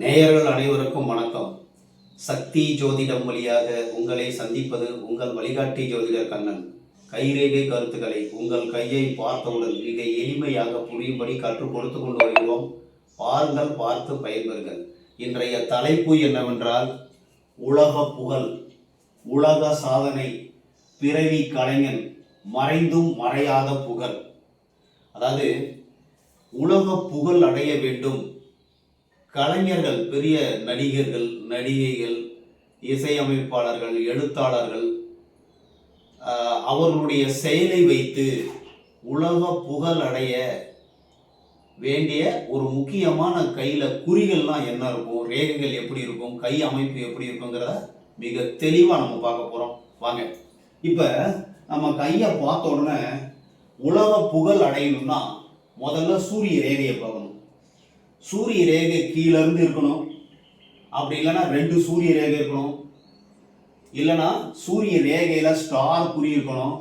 நேயர்கள் அனைவருக்கும் வணக்கம். சக்தி ஜோதிடம் வழியாக உங்களை சந்திப்பது உங்கள் வழிகாட்டி ஜோதிடர் கண்ணன். கைரேகை கருத்துக்களை உங்கள் கையை பார்த்தவுடன் மிக எளிமையாக புரியும்படி கற்றுக் கொடுத்து கொண்டு வருகிறோம். பாருங்கள் பார்த்து பயன்பெறுங்கள். இன்றைய தலைப்பு என்னவென்றால் உலக புகழ் உலக சாதனை பிறவி கலைஞன் மறைந்தும் மறையாத புகழ். அதாவது உலக புகழ் அடைய வேண்டும் கலைஞர்கள் பெரிய நடிகர்கள் நடிகைகள் இசையமைப்பாளர்கள் எழுத்தாளர்கள் அவர்களுடைய செயலை வைத்து உலக புகழ் அடைய வேண்டிய ஒரு முக்கியமான கையில் குறிகள்லாம் என்ன இருக்கும்? ரேகைகள் எப்படி இருக்கும்? கை அமைப்பு எப்படி இருக்குங்கிறத மிக தெளிவாக நம்ம பார்க்க போகிறோம் வாங்க. இப்போ நம்ம கையை பார்த்த உடனே உலக புகழ் அடையணும்னா முதல்ல சூரிய ரேகையை பார்க்கணும். சூரிய ரேகை கீழேருந்து இருக்கணும். அப்படி இல்லைன்னா ரெண்டு சூரிய ரேகை இருக்கணும். இல்லைன்னா சூரிய ரேகையில் ஸ்டார் குறி இருக்கணும்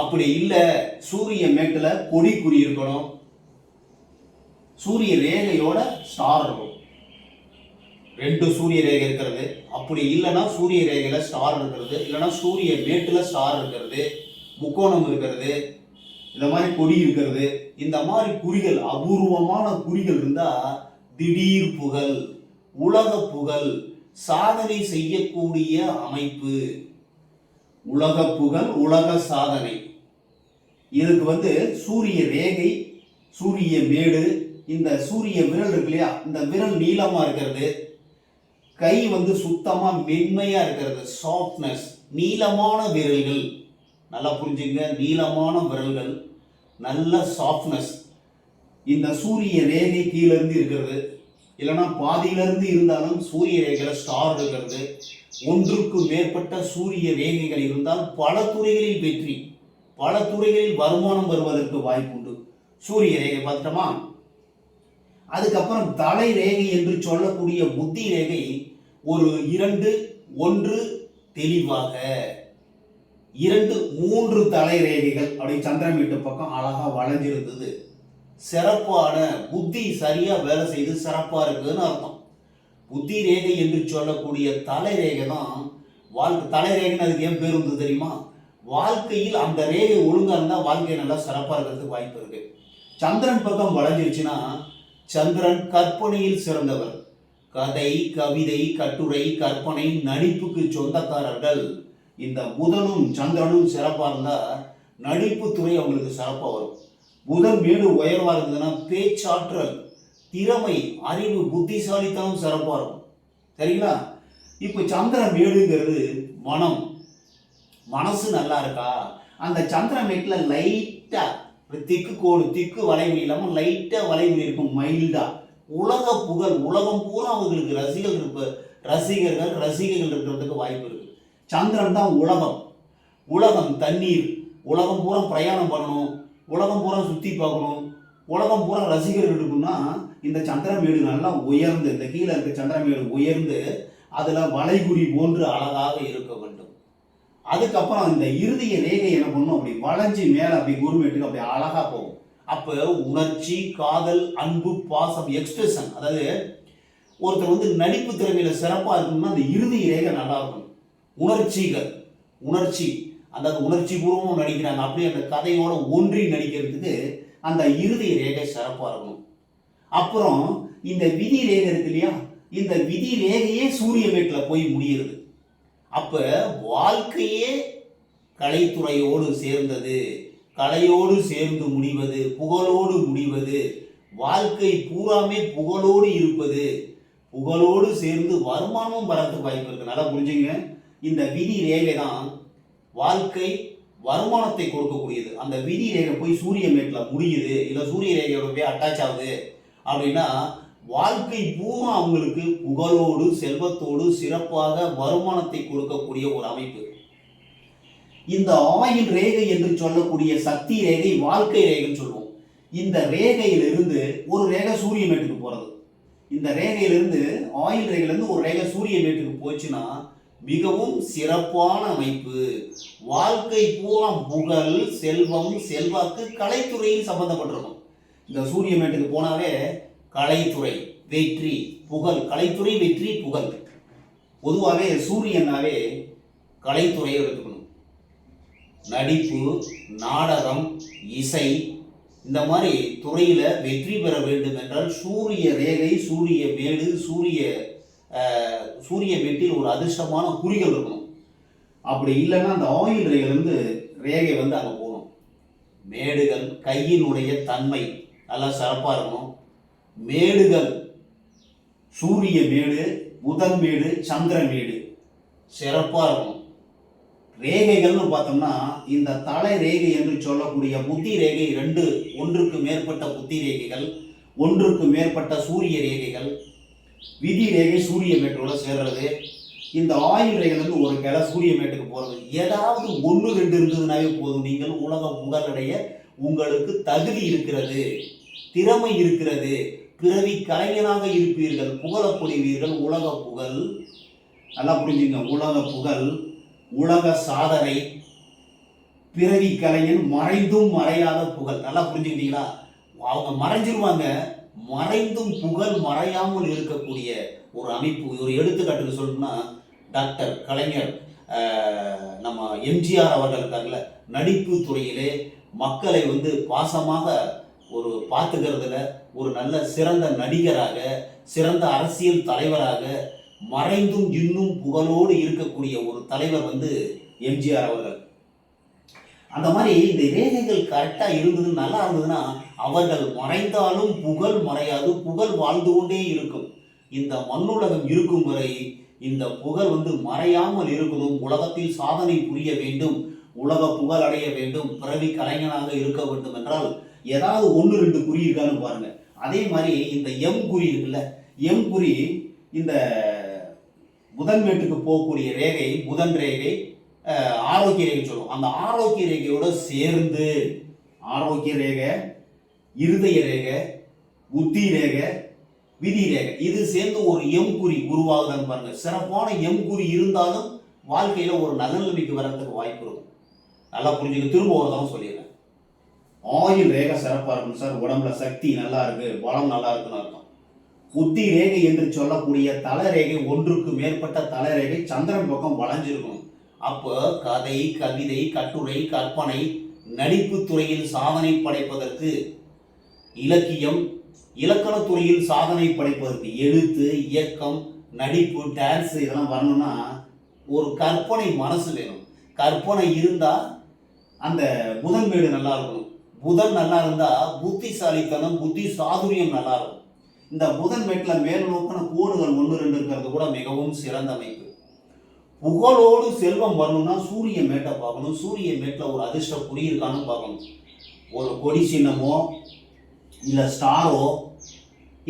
அப்படி இல்லை சூரிய மேட்டில் கொடி குறி இருக்கணும் சூரிய ரேகையோட ஸ்டார் இருக்கும். ரெண்டு சூரிய ரேகை இருக்கிறது. அப்படி இல்லைன்னா சூரிய ரேகையில் ஸ்டார் இருக்கிறது. இல்லைன்னா சூரிய மேட்டில் ஸ்டார் இருக்கிறது. முக்கோணம் இருக்கிறது. இந்த மாதிரி கொடி இருக்கிறது இந்த மாதிரி குறிகள் அபூர்வமான குறிகள் இருந்தா திடீர் புகழ் உலக புகழ் சாதனை செய்யக்கூடிய அமைப்பு. உலக புகழ் உலக சாதனை. இதுக்கு வந்து சூரிய ரேகை சூரிய மேடு இந்த சூரிய விரல் இருக்கு இல்லையா இந்த விரல் நீளமா இருக்கிறது. கை வந்து சுத்தமா மென்மையா இருக்கிறது சாஃப்ட்னஸ் நீளமான விரல்கள். நல்லா புரிஞ்சுங்க. நீளமான விரல்கள் நல்ல சாஃப்ட்னஸ் இந்த சூரிய ரேகை கீழேருந்து இருக்கிறது. இல்லைன்னா பாதியிலிருந்து இருந்தாலும் சூரிய ரேகையில் ஸ்டார் இருக்கிறது. ஒன்றுக்கு மேற்பட்ட சூரிய ரேகைகள் இருந்தால் பல துறைகளில் வெற்றி பல துறைகளில் வருமானம் வருவதற்கு வாய்ப்புண்டு. சூரிய ரேகை பார்த்துட்டோமா? அதுக்கப்புறம் தலை ரேகை என்று சொல்லக்கூடிய புத்தி ரேகை ஒரு இரண்டு ஒன்று தெளிவாக. இரண்டு மூன்று தலை ரேகைகள். அப்படி சந்திரன் வீட்டு பக்கம் அழகா வளைஞ்சிருந்தது. சிறப்பான புத்தி சரியா வேலை செய்து சிறப்பா இருக்குதுன்னு அர்த்தம். புத்தி ரேகை என்று சொல்லக்கூடிய தலை ரேகை தான் வாழ்க்கை. தலை ரேகைன்னு அதுக்கு ஏன் பேர் வந்து தெரியுமா? வாழ்க்கையில் அந்த ரேகை ஒழுங்கா இருந்தா வாழ்க்கை நல்லா சிறப்பா இருக்கிறதுக்கு வாய்ப்பு இருக்கு. சந்திரன் பக்கம் வளைஞ்சிருச்சுன்னா சந்திரன் கற்பனையில் சிறந்தவர். கதை கவிதை கட்டுரை கற்பனை நடிப்புக்கு சொந்தக்காரர்கள் இந்த புதனும் சந்திரனும் சிறப்பாக இருந்தால் நடிப்பு துறை அவங்களுக்கு சிறப்பாக வரும். புதன் வீடு உயர்வாக இருந்ததுன்னா பேச்சாற்றல் திறமை அறிவு புத்திசாலித்தனம் சிறப்பாக இருக்கும். சரிங்களா? இப்போ சந்திரன் வீடுங்கிறது மனம் மனசு நல்லா இருக்கா? அந்த சந்திரன் வீட்டில் லைட்டாக ஒரு திக்கு கோடு திக்கு வளைவு இல்லாமல் லைட்டாக வளைவு இருக்கும் மைல்டாக உலக புகழ் உலகம் பூரா அவங்களுக்கு ரசிகர்கள் இருப்ப ரசிகர்கள் ரசிகைகள் இருக்கிறதுக்கு வாய்ப்பு இருக்கு. சந்திரன் தான் உலகம். உலகம் தண்ணீர். உலகம் பூரா பிரயாணம் பண்ணணும். உலகம் பூரா சுற்றி பார்க்கணும். உலகம் பூரா ரசிகர்கள் இருக்குன்னா இந்த சந்திரமேடு நல்லா உயர்ந்து இந்த கீழே இருக்க சந்திரமேடு உயர்ந்து அதில் வளைகுறி போன்று அழகாக இருக்க வேண்டும். அதுக்கப்புறம் இந்த இறுதிய ரேகை என்ன பண்ணும்? அப்படி வளைஞ்சி மேலே அப்படி குருமேட்டுக்கு அப்படி அழகாக போகும். அப்போ உணர்ச்சி காதல் அன்பு பாசம் எக்ஸ்பிரஷன் அதாவது ஒருத்தர் வந்து நடிப்பு திறமையில் சிறப்பாக இருக்கணும்னா அந்த இறுதி ரேகை நல்லா இருக்கணும். உணர்ச்சிகள் உணர்ச்சி. அதாவது உணர்ச்சி பூர்வமும் நடிக்கிறாங்க. அப்படியே அந்த கதையோட ஒன்றி நடிக்கிறதுக்கு அந்த இறுதி ரேகை சிறப்பாக இருக்கணும். அப்புறம் இந்த விதி ரேகை இருக்கு இல்லையா? இந்த விதி ரேகையே சூரிய வீட்டில் போய் முடியுது அப்போ வாழ்க்கையே கலைத்துறையோடு சேர்ந்தது கலையோடு சேர்ந்து முடிவது புகழோடு முடிவது வாழ்க்கை பூராமே புகழோடு இருப்பது புகழோடு சேர்ந்து வருமானமும் வரத்துக்கு வாய்ப்பு இருக்கு. நல்லா புரிஞ்சுங்க. இந்த விதி ரேகை தான் வாழ்க்கை வருமானத்தை கொடுக்கக்கூடியது. அந்த விதி ரேகை போய் சூரிய மேட்டில் முடியுது இல்லை சூரிய ரேகையோட போய் அட்டாச் ஆகுது அப்படின்னா வாழ்க்கை பூரா அவங்களுக்கு புகழோடு செல்வத்தோடு சிறப்பாக வருமானத்தை கொடுக்கக்கூடிய ஒரு அமைப்பு. இந்த ஆயில் ரேகை என்று சொல்லக்கூடிய சக்தி ரேகை வாழ்க்கை ரேகைன்னு சொல்லுவோம். இந்த ரேகையிலிருந்து ஒரு ரேகை சூரிய மேட்டுக்கு போகிறது இந்த ரேகையிலிருந்து ஆயில் ரேகையிலிருந்து ஒரு ரேகை சூரிய மேட்டுக்கு போச்சுன்னா மிகவும் சிறப்பான அமைப்பு. வாழ்க்கை பூரா புகழ் செல்வம் செல்வாக்கு கலைத்துறையில் சம்பந்தப்பட்டிருக்கும். இந்த சூரிய மேட்டுக்கு போனாவே கலைத்துறை வெற்றி புகழ் கலைத்துறை வெற்றி புகழ். பொதுவாகவே சூரியனாவே கலைத்துறையை எடுத்துக்கணும். நடிப்பு நாடகம் இசை இந்த மாதிரி துறையில் வெற்றி பெற வேண்டும் என்றால் சூரிய ரேகை சூரிய மேடு சூரிய சூரிய மேட்டில் ஒரு அதிர்ஷ்டமான குறிகள் இருக்கணும். அப்படி இல்லைன்னா அந்த ஆயில் ரேகையிலேருந்து ரேகை வந்து அங்கே போகணும். மேடுகள் கையினுடைய தன்மை நல்லா சிறப்பாக இருக்கணும். மேடுகள் சூரிய மேடு புதன் மேடு சந்திர மேடு சிறப்பாக இருக்கணும். ரேகைகள்னு பார்த்தோம்னா இந்த தலை ரேகை என்று சொல்லக்கூடிய புத்தி ரேகை ரெண்டு ஒன்றுக்கு மேற்பட்ட புத்தி ரேகைகள் ஒன்றுக்கு மேற்பட்ட சூரிய ரேகைகள் விதி ரேகை சூரிய மேட்டோட சேர்றது. இந்த ஆயுள் ரேகைல ஒரு கிளை சூரிய மேட்டுக்கு போறது. ஏதாவது ஒன்று ரெண்டு இருந்ததுனாவே போதும். நீங்கள் உலக புகழடைய உங்களுக்கு தகுதி இருக்கிறது திறமை இருக்கிறது பிறவி கலைஞனாக இருப்பீர்கள் புகழப்படுவீர்கள் உலக புகழ். நல்லா புரிஞ்சுங்க. உலக புகழ் உலக சாதனை பிறவி கலைஞன் மறைந்தும் மறையாத புகழ். நல்லா புரிஞ்சுக்கிட்டீங்களா? அவங்க மறைஞ்சிருவாங்க. மறைந்தும் புகழ் மறையாமல் இருக்கக்கூடிய ஒரு அமைப்பு ஒரு எடுத்துக்காட்டுக்கு சொல்லணும்னா டாக்டர் கலைஞர் நம்ம எம்ஜிஆர் அவர்கள் இருக்காங்கல்ல நடிப்பு துறையிலே மக்களை வந்து பாசமாக ஒரு பார்த்துக்கிறதுல ஒரு நல்ல சிறந்த நடிகராக சிறந்த அரசியல் தலைவராக மறைந்தும் இன்னும் புகழோடு இருக்கக்கூடிய ஒரு தலைவர் வந்து எம்ஜிஆர் அவர்கள். அந்த மாதிரி இந்த ரேகைகள் கரெக்டாக இருந்தது நல்லா இருந்ததுன்னா அவர்கள் மறைந்தாலும் புகழ் மறையாது புகழ் வாழ்ந்து கொண்டே இருக்கும். இந்த மண்ணுலகம் இருக்கும் வரை இந்த புகழ் வந்து மறையாமல் இருக்கணும். உலகத்தில் சாதனை புரிய வேண்டும். உலக புகழ் அடைய வேண்டும். பிறவி கலைஞனாக இருக்க வேண்டும் என்றால் ஏதாவது ஒன்று ரெண்டு குறி இருக்கான்னு பாருங்க. அதே மாதிரி இந்த எம் குறி இருக்குல்ல எம் குறி இந்த புதன் மேட்டுக்கு போகக்கூடிய ரேகை புதன் ரேகை ஆரோக்கிய ரேகை சொல்லுவோம். அந்த ஆரோக்கிய ரேகையோட சேர்ந்து ஆரோக்கிய ரேகை இருதய ரேகை புத்தி ரேகை விதி ரேகை இது சேர்ந்து ஒரு எம் குறி உருவாகுதுன்னு பாருங்க. சிறப்பான எம் குறி இருந்தாலும் வாழ்க்கையில ஒரு நல்ல நிலைமைக்கு வர்றதுக்கு வாய்ப்பு இருக்கும். நல்லா புரிஞ்சுக்க திரும்ப ஒரு சொல்லிடுறேன். ஆயுள் ரேகை சிறப்பா இருக்கும் சார். உடம்புல சக்தி நல்லா இருக்கு. பலம் நல்லா இருக்குன்னு அர்த்தம். புத்தி ரேகை என்று சொல்லக்கூடிய தலைரேகை ஒன்றுக்கு மேற்பட்ட தலைரேகை சந்திரன் பக்கம் வளைஞ்சிருக்கணும். அப்போ கதை கவிதை கட்டுரை கற்பனை நடிப்பு துறையில் சாதனை படைப்பதற்கு இலக்கியம் இலக்கணத்துறையில் சாதனை படைப்பதற்கு எழுத்து இயக்கம் நடிப்பு டான்ஸ் இதெல்லாம் வரணும்னா ஒரு கற்பனை மனசு வேணும். கற்பனை இருந்தால் அந்த புதன் வீடு நல்லா இருக்கணும். புதன் நல்லா இருந்தால் புத்திசாலித்தனம் புத்தி சாதுரியம் நல்லா இருக்கும். இந்த புதன் மேட்டில் மேல் நோக்கின கோடுகள் ஒன்று ரெண்டு இருக்கிறது கூட மிகவும் சிறந்த அமைப்பு. புகழோடு செல்வம் வரணும்னா சூரிய மேட்டை பார்க்கணும். சூரிய மேட்டில் ஒரு அதிர்ஷ்ட குடியிருக்கான்னு பார்க்கணும். ஒரு கொடி சின்னமோ இல்லை ஸ்டாரோ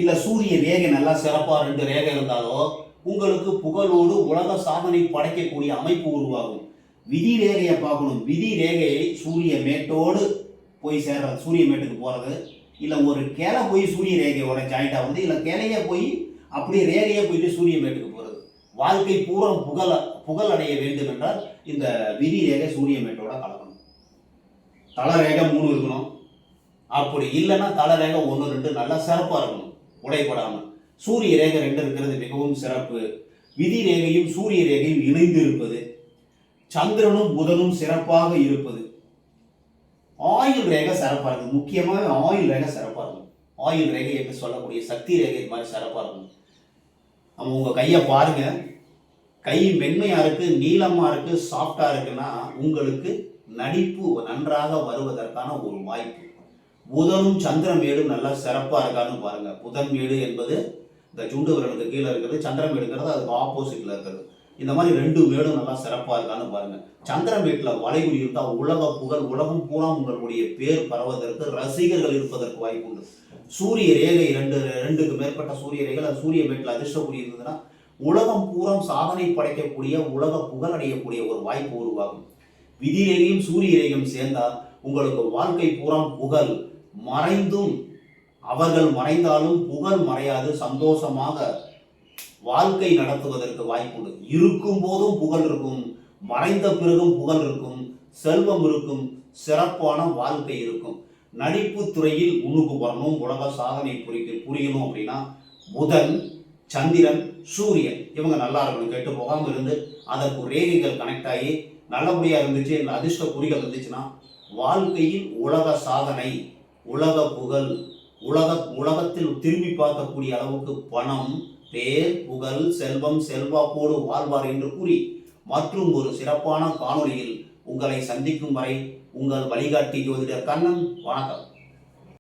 இல்லை சூரிய ரேகை நல்லா சிறப்பாக ரெண்டு ரேகை இருந்தாலோ உங்களுக்கு புகழோடு உலக சாதனை படைக்கக்கூடிய அமைப்பு உருவாகும். விதி ரேகையை பார்க்கணும். விதி ரேகையை சூரிய மேட்டோடு போய் சேர்றது சூரிய மேட்டுக்கு போகிறது இல்லை ஒரு கிளை போய் சூரிய ரேகையோட ஜாயிண்ட் ஆகுது இல்லை கிளையே போய் அப்படியே ரேகையே போயிட்டு சூரிய மேட்டுக்கு போகிறது வாழ்க்கை பூரம் புகழ புகழ் அடைய வேண்டும் என்றால் இந்த விதி ரேகை சூரிய மேட்டோட கலக்கணும். தலை ரேகை மூணு இருக்கணும். அப்படி இல்லைன்னா தலை ரேகை ஒன்று ரெண்டு நல்லா சிறப்பாக இருக்கணும் உடைப்படாமல் சூரிய ரேகை ரெண்டு இருக்கிறது மிகவும் சிறப்பு. விதி ரேகையும் சூரிய ரேகையும் இணைந்து இருப்பது சந்திரனும் புதனும் சிறப்பாக இருப்பது. ஆயுள் ரேகை சிறப்பாக இருக்குது முக்கியமாக ஆயுள் ரேகை சிறப்பாக இருக்கும் ஆயுள் ரேகை என்று சொல்லக்கூடிய சக்தி ரேகை இது மாதிரி சிறப்பாக இருக்கும் நம்ம உங்கள் கையை பாருங்க. கை மென்மையாக இருக்குது நீளமாக இருக்குது சாஃப்டாக இருக்குன்னா உங்களுக்கு நடிப்பு நன்றாக வருவதற்கான ஒரு வாய்ப்பு. புதனும் சந்திரமேடும் நல்லா சிறப்பாக இருக்கான்னு பாருங்க. புதன் மேடு என்பது இந்த சுண்டு விரலுக்கு கீழே இருக்கிறது சந்திரமேடுங்கிறது அதுக்கு ஆப்போசிட்ல இருக்கிறது. இந்த மாதிரி ரெண்டு மேடும் நல்லா சிறப்பாக இருக்கான்னு பாருங்க. சந்திரமேட்டில் வளைகுறி இருந்தால் உலக புகழ் உலகம் பூரா உங்களுடைய பேர் பரவதற்கு ரசிகர்கள் இருப்பதற்கு வாய்ப்பு உண்டு. சூரிய ரேகை ரெண்டு ரெண்டுக்கு மேற்பட்ட சூரிய ரேகை அது சூரிய மேட்டில் அதிர்ஷ்டக்குறி இருந்ததுன்னா உலகம் பூரம் சாதனை படைக்கக்கூடிய உலக புகழ் அடையக்கூடிய ஒரு வாய்ப்பு உருவாகும். விதிரேகையும் சூரிய ரேகையும் சேர்ந்தால் உங்களுக்கு வாழ்க்கை பூரா புகழ் மறைந்தும் அவர்கள் மறைந்தாலும் புகழ் மறையாது சந்தோஷமாக வாழ்க்கை நடத்துவதற்கு வாய்ப்புண்டு. இருக்கும் போதும் புகழ் இருக்கும் மறைந்த பிறகும் புகழ் இருக்கும் செல்வம் இருக்கும் சிறப்பான வாழ்க்கை இருக்கும். நடிப்பு துறையில் முன்னுக்கு வரணும் உலக சாதனை புரிக்க புரியணும் அப்படின்னா புதன் சந்திரன் சூரியன். இவங்க நல்லா இருக்கணும். கேட்டு போகாமல் இருந்து அதற்கு ரேகைகள் கனெக்ட் ஆகி நல்லபடியாக இருந்துச்சு இல்லை அதிர்ஷ்ட குறிகள் இருந்துச்சுன்னா வாழ்க்கையில் உலக சாதனை உலக புகழ் உலக உலகத்தில் திரும்பி பார்க்கக்கூடிய அளவுக்கு பணம் பேர் புகழ் செல்வம் செல்வாக்கோடு வாழ்வார் என்று கூறி மற்றும் ஒரு சிறப்பான காணொளியில் உங்களை சந்திக்கும் வரை உங்கள் வழிகாட்டி ஜோதிடர் கண்ணன் வணக்கம்.